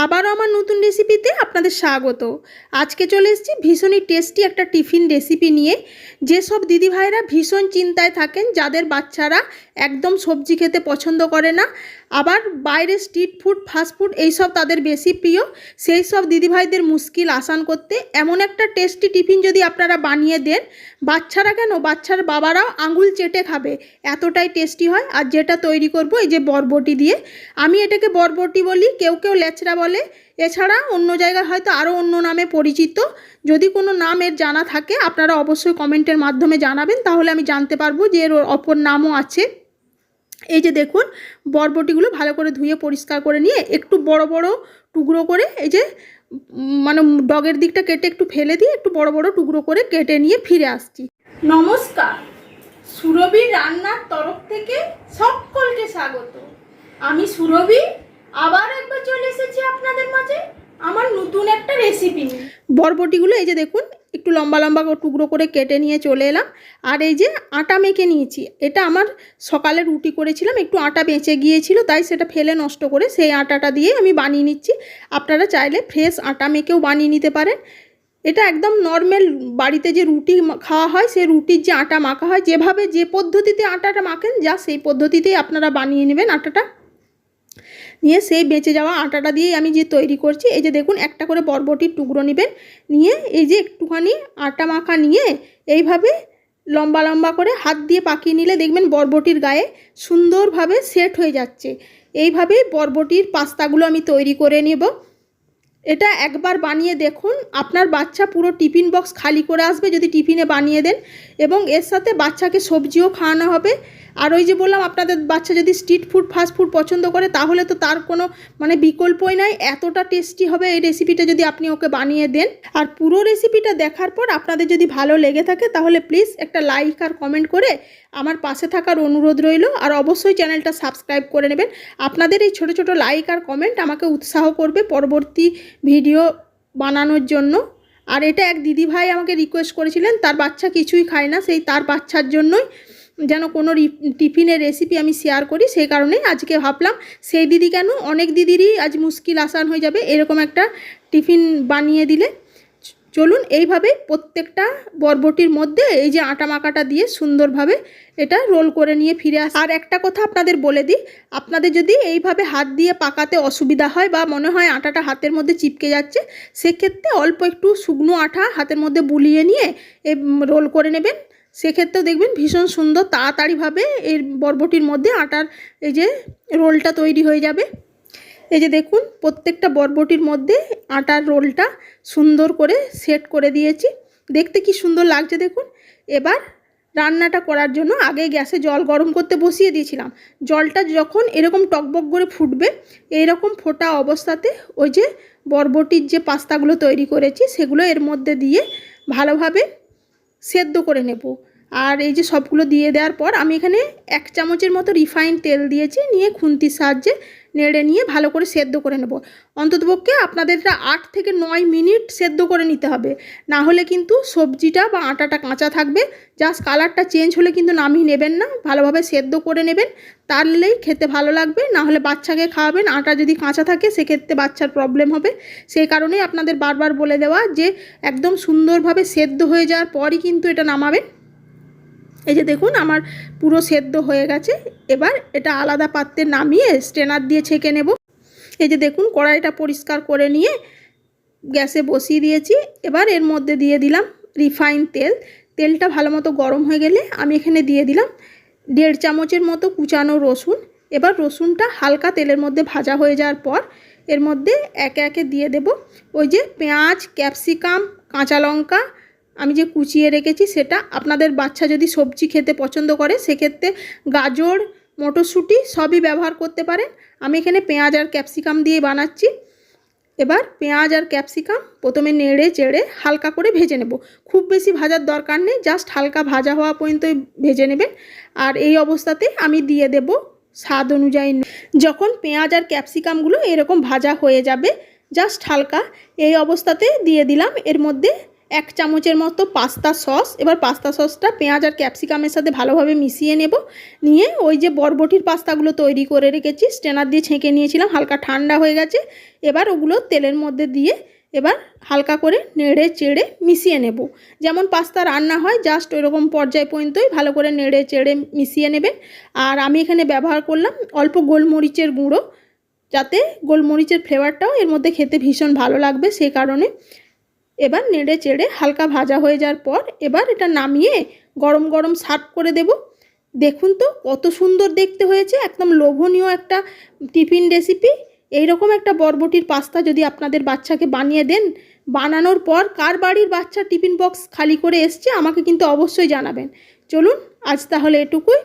আবারও আমার নতুন রেসিপিতে আপনাদের স্বাগত। আজকে চলে এসেছি ভীষণই টেস্টি একটা টিফিন রেসিপি নিয়ে। যেসব দিদিভাইরা ভীষণ চিন্তায় থাকেন, যাদের বাচ্চারা একদম সবজি খেতে পছন্দ করে না, আবার বাইরে স্ট্রিট ফুড ফাস্ট ফুড এইসব তাদের বেশি প্রিয় সেই সব দিদিভাইদের মুশকিল আসান করতে এমন একটা টেস্টি টিফিন যদি আপনারা বানিয়ে দেন, বাচ্চারা কেন? বাচ্চার বাবারাও আঙুল চেটে খাবে, এতটাই টেস্টি হয়। আর যেটা তৈরি করব এই যে বরবটি দিয়ে, আমি এটাকে বরবটি বলি, কেউ কেউ লেচড়া বলে। এছাড়া অন্য জায়গায় হয়তো আরও অন্য নামে পরিচিত। যদি কোনো নাম এর জানা থাকে, আপনারা অবশ্যই কমেন্টের মাধ্যমে জানাবেন। তাহলে আমি জানতে পারব যে এর অপর নামও আছে। এই যে দেখুন, বরবটিগুলো ভালো করে ধুয়ে পরিষ্কার করে নিয়ে একটু বড় বড় টুকরো করে এই যে মানে ডগের দিকটা কেটে একটু ফেলে দিয়ে একটু বড় বড় টুকরো করে কেটে নিয়ে ফিরে আসছি। নমস্কার। সুরভি রান্নার তরফ থেকে সকলকে স্বাগত। আমি সুরভি আবার একবার চলে এসেছি আপনাদের মাঝে আমার নতুন একটা রেসিপি নিয়ে বরবটিগুলো এই যে দেখুন, একটু লম্বা লম্বা করে টুকরো করে কেটে নিয়ে চলে এলাম। আর এই যে আটা মেখে নিয়েছি, এটা আমার সকালে রুটি করেছিলাম, একটু আটা বেঁচে গিয়েছিল, তাই সেটা ফেলে নষ্ট করে সেই আটাটা দিয়ে আমি বানিয়ে নিচ্ছি। আপনারা চাইলে ফ্রেশ আটা মেখেও বানিয়ে নিতে পারেন। এটা একদম নর্মাল বাড়িতে যে রুটি খাওয়া হয়, সেই রুটির যে আটা মাখা হয়, যেভাবে যে পদ্ধতিতে আটাটা মাখেন, যা সেই পদ্ধতিতেই আপনারা বানিয়ে নেবেন আটাটা। নিয়ে সেই বেঁচে যাওয়া আটাটা দিয়েই আমি যে তৈরি করছি, এই যে দেখুন একটা করে বরবটির টুকরো নেবেন, নিয়ে এই যে একটুখানি আটা মাখা নিয়ে এইভাবে লম্বা লম্বা করে হাত দিয়ে পাকিয়ে নিলে দেখবেন বরবটির গায়ে সুন্দরভাবে সেট হয়ে যাচ্ছে। এইভাবেই বরবটির পাস্তাগুলো আমি তৈরি করে নেব। এটা একবার বানিয়ে দেখুন। আপনার বাচ্চা পুরো টিফিন বক্স খালি করে আসবে যদি টিফিনে বানিয়ে দেন এবং এর সাথে বাচ্চাকে সবজিও খাওয়ানো হবে। আর ওই যে বললাম, আপনাদের বাচ্চা যদি স্ট্রিট ফুড, ফাস্ট ফুড পছন্দ করে, তাহলে তো তার কোনো মানে বিকল্পই নাই। এতটা টেস্টি হবে এই রেসিপিটা যদি আপনি ওকে বানিয়ে দেন। আর পুরো রেসিপিটা দেখার পর আপনাদের যদি ভালো লেগে থাকে, তাহলে প্লিজ একটা লাইক আর কমেন্ট করে আমার পাশে থাকার অনুরোধ রইল। আর অবশ্যই চ্যানেলটা সাবস্ক্রাইব করে নেবেন। আপনাদের এই ছোট ছোট লাইক আর কমেন্ট আমাকে উৎসাহ করবে। পরবর্তী ভিডিও বানানোর জন্য। আর এটা এক দিদিভাই আমাকে রিকোয়েস্ট করেছিলেন, তার বাচ্চা কিছুই খায় না, সেই তার বাচ্চার জন্যই যেন কোনো টিফিনের রেসিপি আমি শেয়ার করি, সেই কারণে আজকে ভাবলাম সেই দিদি কেন, অনেক দিদিরই আজ মুশকিল আসান হয়ে যাবে, এরকম একটা টিফিন বানিয়ে দিলে। চলুন এইভাবে প্রত্যেকটা বরবটির মধ্যে এই যে আটা মাখাটা দিয়ে সুন্দরভাবে এটা রোল করে নিয়ে ফিরে আস। আর একটা কথা আপনাদের বলে দিই, আপনাদের যদি এইভাবে হাত দিয়ে পাকাতে অসুবিধা হয় বা মনে হয় আটাটা হাতের মধ্যে চিপকে যাচ্ছে, সেক্ষেত্রে অল্প একটু শুকনো আঠা হাতের মধ্যে বুলিয়ে নিয়ে এই রোল করে নেবেন। সেক্ষেত্রেও দেখবেন ভীষণ সুন্দর তাড়াতাড়িভাবে এর বরবটির মধ্যে আটার এই যে রোলটা তৈরি হয়ে যাবে। এই যে দেখুন, প্রত্যেকটা বরবটির মধ্যে আটার রোলটা সুন্দর করে সেট করে দিয়েছি। দেখতে কি সুন্দর লাগছে দেখুন। এবার রান্নাটা করার জন্য আগে গ্যাসে জল গরম করতে বসিয়ে দিয়েছিলাম। জলটা যখন এরকম টকবক করে ফুটবে, এইরকম ফোটা অবস্থাতে ওই যে বরবটির যে পাস্তাগুলো তৈরি করেছি, সেগুলো এর মধ্যে দিয়ে ভালোভাবে সেদ্ধ করে নেব। আর এই যে সবগুলো দিয়ে দেওয়ার পর আমি এখানে এক চামচের মতো রিফাইন তেল দিয়েছি, নিয়ে খুন্তির সাহায্যে নেড়ে নিয়ে ভালো করে সেদ্ধ করে নেব। অন্ততপক্ষে আপনাদের এটা আট থেকে নয় মিনিট সেদ্ধ করে নিতে হবে। না হলে কিন্তু সবজিটা বা আটাটা কাঁচা থাকবে। জাস্ট কালারটা চেঞ্জ হলে কিন্তু নামিয়ে নেবেন না। ভালোভাবে সেদ্ধ করে নেবেন। তাহলেই খেতে ভালো লাগবে। না হলে বাচ্চাকে খাওয়াবেন। আটা যদি কাঁচা থাকে সেক্ষেত্রে বাচ্চার প্রবলেম হবে। সেই কারণেই আপনাদের বারবার বলে দেওয়া যে একদম সুন্দরভাবে সেদ্ধ হয়ে যাওয়ার পরই কিন্তু এটা নামাবেন। এই যে দেখুন, আমার পুরো সেদ্ধ হয়ে গেছে। এবার এটা আলাদা পাত্রে নামিয়ে স্ট্রেনার দিয়ে ছেঁকে নেব। এই যে দেখুন, কড়াইটা পরিষ্কার করে নিয়ে গ্যাসে বসিয়ে দিয়েছি। এবার এর মধ্যে দিয়ে দিলাম রিফাইন তেল। তেলটা ভালো মতো গরম হয়ে গেলে আমি এখানে দিয়ে দিলাম দেড় চামচের মতো কুচানো রসুন। এবার রসুনটা হালকা তেলের মধ্যে ভাজা হয়ে যাওয়ার পর এর মধ্যে একে একে দিয়ে দেব। ওই যে পেঁয়াজ, ক্যাপসিকাম, কাঁচা লঙ্কা আমি যে কুচিয়ে রেখেছি সেটা আপনাদের বাচ্চা যদি সবজি খেতে পছন্দ করে, সেক্ষেত্রে গাজর, মটরশুঁটি সবই ব্যবহার করতে পারেন। আমি এখানে পেঁয়াজ আর ক্যাপসিকাম দিয়ে বানাচ্ছি। এবার পেঁয়াজ আর ক্যাপসিকাম প্রথমে নেড়ে চেড়ে হালকা করে ভেজে নেব। খুব বেশি ভাজার দরকার নেই, জাস্ট হালকা ভাজা হওয়া পর্যন্তই ভেজে নেবেন। আর এই অবস্থাতে আমি দিয়ে দেব স্বাদ অনুযায়ী যখন পেঁয়াজ আর ক্যাপসিকামগুলো এরকম ভাজা হয়ে যাবে, জাস্ট হালকা এই অবস্থাতে দিয়ে দিলাম। এর মধ্যে এক চামচের মতো পাস্তা সস। এবার পাস্তা সসটা পেঁয়াজ আর ক্যাপসিকামের সাথে ভালোভাবে মিশিয়ে নেব। নিয়ে ওই যে বরবটির পাস্তাগুলো তৈরি করে রেখেছি স্টেনার দিয়ে ছেঁকে নিয়েছিলাম, হালকা ঠান্ডা হয়ে গেছে। এবার ওগুলো তেলের মধ্যে দিয়ে এবার হালকা করে নেড়ে চেড়ে মিশিয়ে নেব। যেমন পাস্তা রান্না হয়, জাস্ট ওইরকম পর্যায় পর্যন্তই ভালো করে নেড়ে চেড়ে মিশিয়ে নেবেন আর আমি এখানে ব্যবহার করলাম অল্প গোলমরিচের গুঁড়ো, যাতে গোলমরিচের ফ্লেভারটাও এর মধ্যে খেতে ভীষণ ভালো লাগবে। সেই কারণে এবার নেড়ে চেড়ে হালকা ভাজা হয়ে যাওয়ার পর এবার এটা নামিয়ে গরম গরম সার্ভ করে দেব। দেখুন তো কত সুন্দর দেখতে হয়েছে, একদম লোভনীয় একটা টিফিন রেসিপি। এইরকম একটা বরবটির পাস্তা যদি আপনাদের বাচ্চাকে বানিয়ে দেন, বানানোর পর কার বাড়ির বাচ্চা টিফিন বক্স খালি করে এসছে আমাকে কিন্তু অবশ্যই জানাবেন। চলুন আজ তাহলে এটুকুই।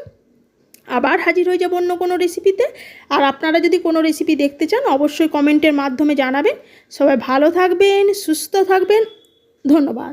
আবার হাজির হয়ে যাব অন্য কোনো রেসিপিতে আর আপনারা যদি কোনো রেসিপি দেখতে চান, অবশ্যই কমেন্টের মাধ্যমে জানাবেন। সবাই ভালো থাকবেন, সুস্থ থাকবেন। ধন্যবাদ।